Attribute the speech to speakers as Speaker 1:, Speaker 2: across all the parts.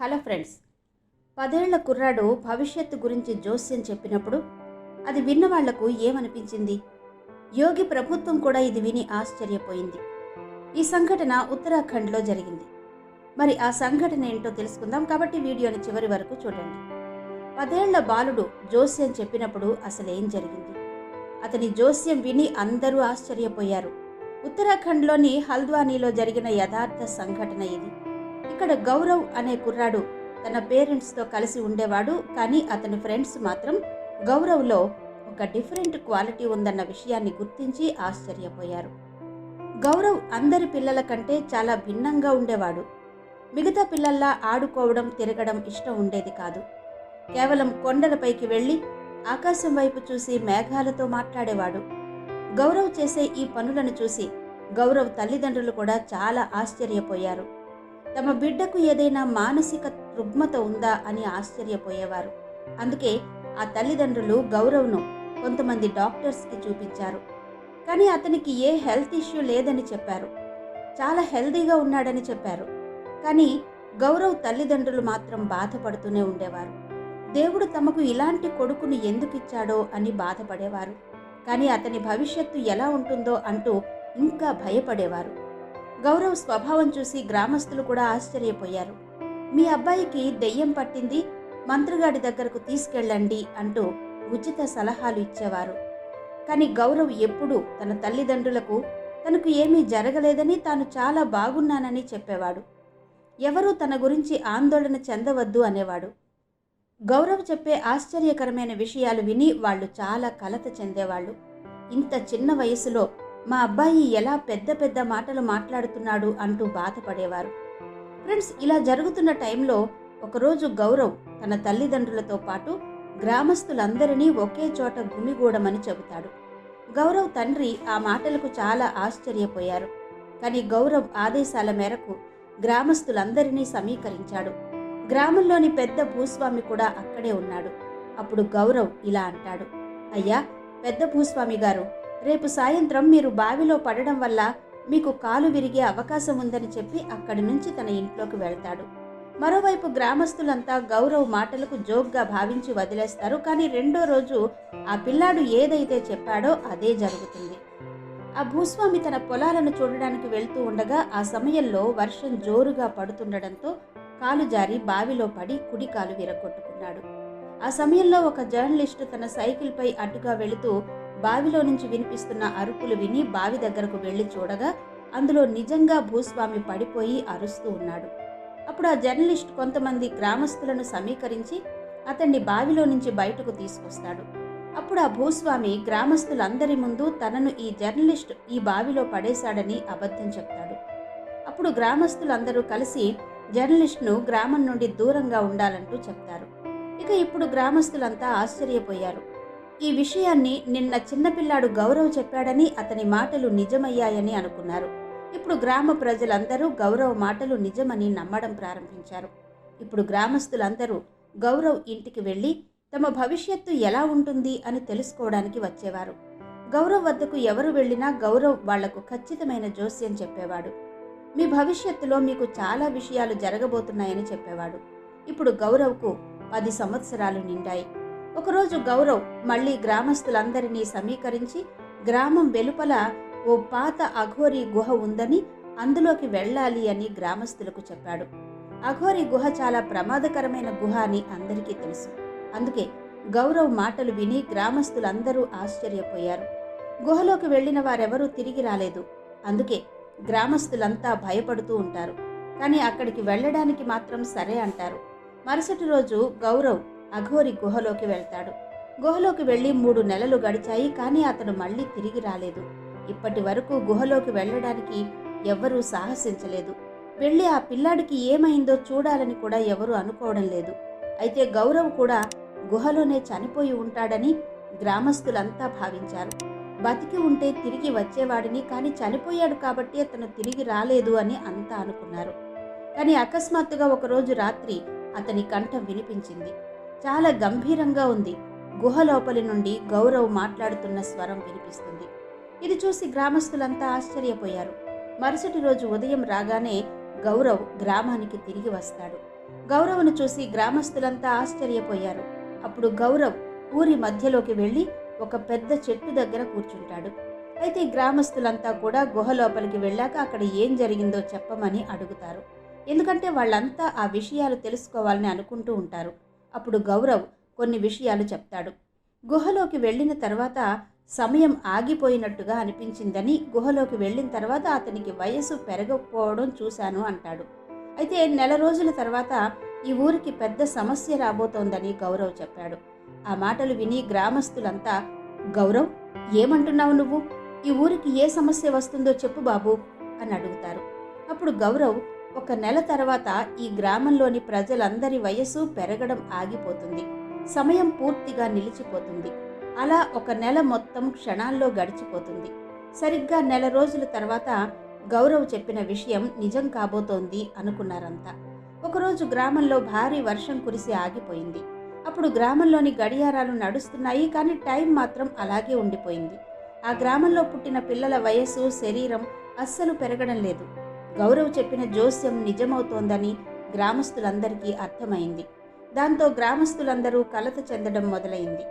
Speaker 1: Hello friends పదేళ్ళ కుర్రాడు భవిష్యత్తు గురించి జోస్యం చెప్పినప్పుడు అది విన్న వాళ్ళకు ఏమనిపించింది? యోగి ప్రభుత్వం కూడా ఇది విని ఆశ్చర్యపోయింది. ఈ సంఘటన ఉత్తరాఖండ్లో జరిగింది. మరి ఆ సంఘటన ఏంటో తెలుసుకుందాం కాబట్టి వీడియోని చివరి వరకు చూడండి. పదేళ్ళ బాలుడు జోస్యం చెప్పినప్పుడు అసలేం జరిగింది? అతని జోస్యం విని అందరూ ఆశ్చర్యపోయారు. ఉత్తరాఖండ్లోని హల్ద్వానీలో జరిగిన యథార్థ సంఘటన ఇది. అక్కడ గౌరవ్ అనే కుర్రాడు తన పేరెంట్స్తో కలిసి ఉండేవాడు కానీ అతని ఫ్రెండ్స్ మాత్రం గౌరవ్లో ఒక డిఫరెంట్ క్వాలిటీ ఉందన్న విషయాన్ని గుర్తించి ఆశ్చర్యపోయారు. గౌరవ్ అందరి పిల్లల కంటే చాలా భిన్నంగా ఉండేవాడు. మిగతా పిల్లల్లా ఆడుకోవడం తిరగడం ఇష్టం ఉండేది కాదు. కేవలం కొండలపైకి వెళ్ళి ఆకాశం వైపు చూసి మేఘాలతో మాట్లాడేవాడు. గౌరవ్ చేసే ఈ పనులను చూసి గౌరవ్ తల్లిదండ్రులు కూడా చాలా ఆశ్చర్యపోయారు. తమ బిడ్డకు ఏదైనా మానసిక రుగ్మత ఉందా అని ఆశ్చర్యపోయేవారు. అందుకే ఆ తల్లిదండ్రులు గౌరవ్ను కొంతమంది డాక్టర్స్కి చూపించారు. కానీ అతనికి ఏ హెల్త్ ఇష్యూ లేదని చెప్పారు. చాలా హెల్దీగా ఉన్నాడని చెప్పారు. కానీ గౌరవ్ తల్లిదండ్రులు మాత్రం బాధపడుతూనే ఉండేవారు. దేవుడు తమకు ఇలాంటి కొడుకును ఎందుకు ఇచ్చాడో అని బాధపడేవారు. కానీ అతని భవిష్యత్తు ఎలా ఉంటుందో అంటూ ఇంకా భయపడేవారు. గౌరవ్ స్వభావం చూసి గ్రామస్తులు కూడా ఆశ్చర్యపోయారు. మీ అబ్బాయికి దెయ్యం పట్టింది మంత్రిగాడి దగ్గరకు తీసుకెళ్ళండి అంటూ ఉచిత సలహాలు ఇచ్చేవారు. కానీ గౌరవ్ ఎప్పుడూ తన తల్లిదండ్రులకు తనకు ఏమీ జరగలేదని తాను చాలా బాగున్నానని చెప్పేవాడు. ఎవరూ తన గురించి ఆందోళన చెందవద్దు అనేవాడు. గౌరవ్ చెప్పే ఆశ్చర్యకరమైన విషయాలు విని వాళ్ళు చాలా కలత చెందేవాళ్ళు. ఇంత చిన్న వయసులో మా అబ్బాయి ఎలా పెద్ద పెద్ద మాటలు మాట్లాడుతున్నాడు అంటూ బాధపడేవారు. ఫ్రెండ్స్ ఇలా జరుగుతున్న టైంలో ఒకరోజు గౌరవ్ తన తల్లిదండ్రులతో పాటు గ్రామస్తులందరినీ ఒకే చోట గుమిగూడమని చెబుతాడు. గౌరవ్ తండ్రి ఆ మాటలకు చాలా ఆశ్చర్యపోయారు. కానీ గౌరవ్ ఆదేశాల మేరకు గ్రామస్తులందరినీ సమీకరించాడు. గ్రామంలోని పెద్ద భూస్వామి కూడా అక్కడే ఉన్నాడు. అప్పుడు గౌరవ్ ఇలా అంటాడు. అయ్యా పెద్ద భూస్వామి గారు రేపు సాయంత్రం మీరు బావిలో పడడం వల్ల మీకు కాలు విరిగే అవకాశం ఉందని చెప్పి అక్కడి నుంచి తన ఇంట్లోకి వెళ్తాడు. మరోవైపు గ్రామస్తులంతా గౌరవ్ మాటలకు జోక్గా భావించి వదిలేస్తారు. కానీ రెండో రోజు ఆ పిల్లాడు ఏదైతే చెప్పాడో అదే జరుగుతుంది. ఆ భూస్వామి తన పొలాలను చూడడానికి వెళ్తూ ఉండగా ఆ సమయంలో వర్షం జోరుగా పడుతుండడంతో కాలు జారి బావిలో పడి కుడి కాలు విరగొట్టుకున్నాడు. ఆ సమయంలో ఒక జర్నలిస్టు తన సైకిల్పై అడ్డుగా వెళుతూ బావిలో నుంచి వినిపిస్తున్న అరుపులు విని బావి దగ్గరకు వెళ్ళి చూడగా అందులో నిజంగా భూస్వామి పడిపోయి అరుస్తూ ఉన్నాడు. అప్పుడు ఆ జర్నలిస్ట్ కొంతమంది గ్రామస్తులను సమీకరించి అతన్ని బావిలో నుంచి బయటకు తీసుకొస్తాడు. అప్పుడు ఆ భూస్వామి గ్రామస్తులందరి ముందు తనను ఈ జర్నలిస్ట్ ఈ బావిలో పడేశాడని అబద్ధం చెప్తాడు. అప్పుడు గ్రామస్తులందరూ కలిసి జర్నలిస్ట్ను గ్రామం నుండి దూరంగా ఉండాలంటూ చెప్తారు. ఇక ఇప్పుడు గ్రామస్తులంతా ఆశ్చర్యపోయారు. ఈ విషయాన్ని నిన్న చిన్నపిల్లాడు గౌరవ్ చెప్పాడని అతని మాటలు నిజమయ్యాయని అనుకున్నారు. ఇప్పుడు గ్రామ ప్రజలందరూ గౌరవ్ మాటలు నిజమని నమ్మడం ప్రారంభించారు. ఇప్పుడు గ్రామస్తులందరూ గౌరవ్ ఇంటికి వెళ్ళి తమ భవిష్యత్తు ఎలా ఉంటుంది అని తెలుసుకోవడానికి వచ్చేవారు. గౌరవ్ వద్దకు ఎవరు వెళ్ళినా గౌరవ్ వాళ్ళకు ఖచ్చితమైన జోస్యం చెప్పేవాడు. మీ భవిష్యత్తులో మీకు చాలా విషయాలు జరగబోతున్నాయని చెప్పేవాడు. ఇప్పుడు గౌరవ్కు పది సంవత్సరాలు నిండాయి. ఒకరోజు గౌరవ్ మళ్ళీ గ్రామస్తులందరినీ సమీకరించి గ్రామం వెలుపల ఓ పాత అఘోరీ గుహ ఉందని అందులోకి వెళ్ళాలి అని గ్రామస్తులకు చెప్పాడు. అఘోరీ గుహ చాలా ప్రమాదకరమైన గుహ అని అందరికీ తెలుసు. అందుకే గౌరవ్ మాటలు విని గ్రామస్తులందరూ ఆశ్చర్యపోయారు. గుహలోకి వెళ్ళిన వారెవరూ తిరిగి రాలేదు. అందుకే గ్రామస్తులంతా భయపడుతూ ఉంటారు. కానీ అక్కడికి వెళ్ళడానికి మాత్రం సరే అంటారు. మరుసటి రోజు గౌరవ్ అఘోరి గుహలోకి వెళ్తాడు. గుహలోకి వెళ్ళి మూడు నెలలు గడిచాయి కానీ అతను మళ్ళీ తిరిగి రాలేదు. ఇప్పటి వరకు గుహలోకి వెళ్ళడానికి ఎవ్వరూ సాహసించలేదు. వెళ్ళి ఆ పిల్లాడికి ఏమైందో చూడాలని కూడా ఎవరూ అనుకోవడం లేదు. అయితే గౌరవ్ కూడా గుహలోనే చనిపోయి ఉంటాడని గ్రామస్తులంతా భావించారు. బతికి ఉంటే తిరిగి వచ్చేవాడిని కానీ చనిపోయాడు కాబట్టి అతను తిరిగి రాలేదు అని అంతా అనుకున్నారు. కానీ అకస్మాత్తుగా ఒకరోజు రాత్రి అతని కంఠం వినిపించింది. చాలా గంభీరంగా ఉంది. గుహ లోపలి నుండి గౌరవ్ మాట్లాడుతున్న స్వరం వినిపిస్తుంది. ఇది చూసి గ్రామస్తులంతా ఆశ్చర్యపోయారు. మరుసటి రోజు ఉదయం రాగానే గౌరవ్ గ్రామానికి తిరిగి వస్తాడు. గౌరవ్ను చూసి గ్రామస్తులంతా ఆశ్చర్యపోయారు. అప్పుడు గౌరవ్ ఊరి మధ్యలోకి వెళ్ళి ఒక పెద్ద చెట్టు దగ్గర కూర్చుంటాడు. అయితే గ్రామస్తులంతా కూడా గుహ లోపలికి వెళ్ళాక అక్కడ ఏం జరిగిందో చెప్పమని అడుగుతారు. ఎందుకంటే వాళ్ళంతా ఆ విషయాలు తెలుసుకోవాలని అనుకుంటూ ఉంటారు. అప్పుడు గౌరవ్ కొన్ని విషయాలు చెప్తాడు. గుహలోకి వెళ్ళిన తర్వాత సమయం ఆగిపోయినట్టుగా అనిపించిందని గుహలోకి వెళ్ళిన తర్వాత అతనికి వయస్సు పెరగకపోవడం చూశాను అంటాడు. అయితే నెల రోజుల తర్వాత ఈ ఊరికి పెద్ద సమస్య రాబోతోందని గౌరవ్ చెప్పాడు. ఆ మాటలు విని గ్రామస్తులంతా గౌరవ్ ఏమంటున్నావు నువ్వు? ఈ ఊరికి ఏ సమస్య వస్తుందో చెప్పు బాబు అని అడుగుతారు. అప్పుడు గౌరవ్ ఒక నెల తర్వాత ఈ గ్రామంలోని ప్రజలందరి వయస్సు పెరగడం ఆగిపోతుంది. సమయం పూర్తిగా నిలిచిపోతుంది. అలా ఒక నెల మొత్తం క్షణాల్లో గడిచిపోతుంది. సరిగ్గా నెల రోజుల తర్వాత గౌరవ్ చెప్పిన విషయం నిజం కాబోతోంది అనుకున్నారంతా. ఒకరోజు గ్రామంలో భారీ వర్షం కురిసి ఆగిపోయింది. అప్పుడు గ్రామంలోని గడియారాలు నడుస్తున్నాయి కానీ టైం మాత్రం అలాగే ఉండిపోయింది. ఆ గ్రామంలో పుట్టిన పిల్లల వయస్సు శరీరం అస్సలు పెరగడం లేదు. గౌరవ్ చెప్పిన జోస్యం నిజమవుతోందని గ్రామస్తులందరికీ అర్థమైంది. దాంతో గ్రామస్తులందరూ కలత చెందడం మొదలైంది.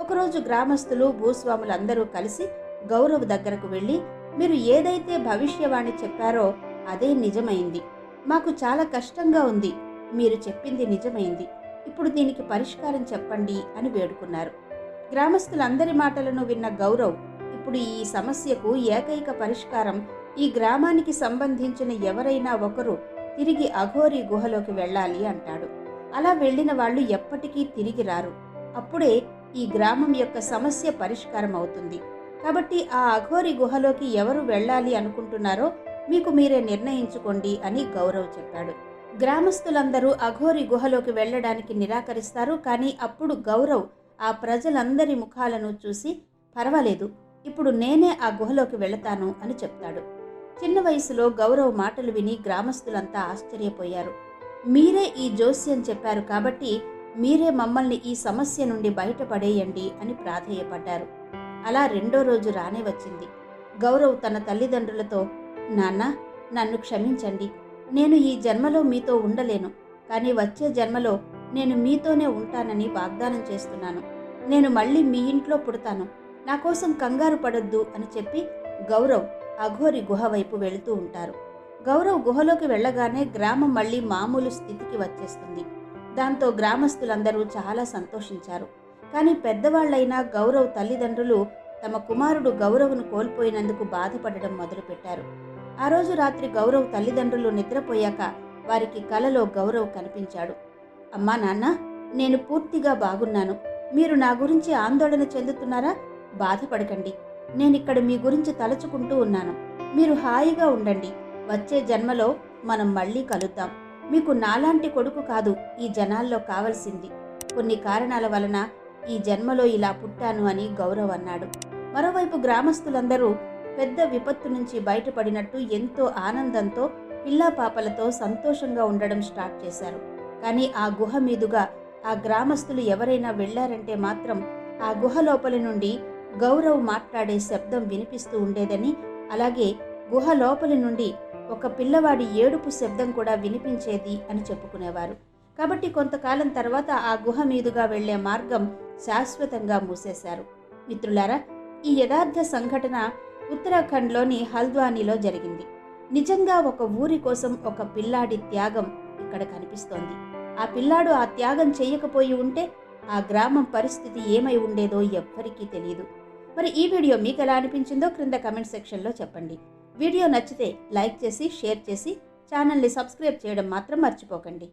Speaker 1: ఒకరోజు గ్రామస్తులు భూస్వాములందరూ కలిసి గౌరవ్ దగ్గరకు వెళ్ళి మీరు ఏదైతే భవిష్యవాణి చెప్పారో అదే నిజమైంది. మాకు చాలా కష్టంగా ఉంది. మీరు చెప్పింది నిజమైంది. ఇప్పుడు దీనికి పరిష్కారం చెప్పండి అని వేడుకున్నారు. గ్రామస్తులందరి మాటలను విన్న గౌరవ్ ఇప్పుడు ఈ సమస్యకు ఏకైక పరిష్కారం ఈ గ్రామానికి సంబంధించిన ఎవరైనా ఒకరు తిరిగి అఘోరి గుహలోకి వెళ్ళాలి అంటాడు. అలా వెళ్ళిన వాళ్ళు ఎప్పటికీ తిరిగి రారు. అప్పుడే ఈ గ్రామం యొక్క సమస్య పరిష్కారం అవుతుంది. కాబట్టి ఆ అఘోరి గుహలోకి ఎవరు వెళ్ళాలి అనుకుంటున్నారో మీకు మీరే నిర్ణయించుకోండి అని గౌరవ్ చెప్పాడు. గ్రామస్తులందరూ అఘోరి గుహలోకి వెళ్ళడానికి నిరాకరిస్తారు. కానీ అప్పుడు గౌరవ్ ఆ ప్రజలందరి ముఖాలను చూసి పర్వాలేదు ఇప్పుడు నేనే ఆ గుహలోకి వెళతాను అని చెప్తాడు. చిన్న వయసులో గౌరవ్ మాటలు విని గ్రామస్తులంతా ఆశ్చర్యపోయారు. మీరే ఈ జోస్యం చెప్పారు కాబట్టి మీరే మమ్మల్ని ఈ సమస్య నుండి బయటపడేయండి అని ప్రాధేయపడ్డారు. అలా రెండో రోజు రానే వచ్చింది. గౌరవ్ తన తల్లిదండ్రులతో నాన్న నన్ను క్షమించండి. నేను ఈ జన్మలో మీతో ఉండలేను. కానీ వచ్చే జన్మలో నేను మీతోనే ఉంటానని వాగ్దానం చేస్తున్నాను. నేను మళ్ళీ మీ ఇంట్లో పుడతాను. నా కోసం కంగారు పడొద్దు అని చెప్పి గౌరవ్ అఘోరి గుహ వైపు వెళుతూ ఉంటారు. గౌరవ్ గుహలోకి వెళ్ళగానే గ్రామం మళ్ళీ మామూలు స్థితికి వచ్చేస్తుంది. దాంతో గ్రామస్తులందరూ చాలా సంతోషించారు. కానీ పెద్దవాళ్ళైనా గౌరవ్ తల్లిదండ్రులు తమ కుమారుడు గౌరవ్ను కోల్పోయినందుకు బాధపడడం మొదలుపెట్టారు. ఆ రోజు రాత్రి గౌరవ్ తల్లిదండ్రులు నిద్రపోయాక వారికి కలలో గౌరవ్ కనిపించాడు. అమ్మా నాన్న నేను పూర్తిగా బాగున్నాను. మీరు నా గురించి ఆందోళన చెందుతున్నారా? బాధపడకండి. నేనిక్కడ మీ గురించి తలుచుకుంటూ ఉన్నాను. మీరు హాయిగా ఉండండి. వచ్చే జన్మలో మనం మళ్ళీ కలుద్దాం. మీకు నాలాంటి కొడుకు కాదు ఈ జనాల్లో కావలసింది. కొన్ని కారణాల వలన ఈ జన్మలో ఇలా పుట్టాను అని గౌరవ్ అన్నాడు. మరోవైపు గ్రామస్తులందరూ పెద్ద విపత్తు నుంచి బయటపడినట్టు ఎంతో ఆనందంతో పిల్లా పాపలతో సంతోషంగా ఉండడం స్టార్ట్ చేశారు. కానీ ఆ గుహ మీదుగా ఆ గ్రామస్తులు ఎవరైనా వెళ్ళారంటే మాత్రం ఆ గుహ లోపలి నుండి గౌరవ్ మాట్లాడే శబ్దం వినిపిస్తూ ఉండేదని అలాగే గుహ లోపలి నుండి ఒక పిల్లవాడి ఏడుపు శబ్దం కూడా వినిపించేది అని చెప్పుకునేవారు. కాబట్టి కొంతకాలం తర్వాత ఆ గుహ మీదుగా వెళ్ళే మార్గం శాశ్వతంగా మూసేశారు. మిత్రులారా ఈ యథార్థ సంఘటన ఉత్తరాఖండ్లోని హల్ద్వానీలో జరిగింది. నిజంగా ఒక ఊరి కోసం ఒక పిల్లాడి త్యాగం ఇక్కడ కనిపిస్తోంది. ఆ పిల్లాడు ఆ త్యాగం చేయకపోయి ఉంటే ఆ గ్రామం పరిస్థితి ఏమై ఉండేదో ఎవ్వరికీ తెలియదు మరి ఈ వీడియో మీకు ఎలా అనిపించిందో క్రింద కమెంట్ సెక్షన్లో చెప్పండి. వీడియో నచ్చితే లైక్ చేసి షేర్ చేసి ఛానల్ని సబ్స్క్రైబ్ చేయడం మాత్రం మర్చిపోకండి.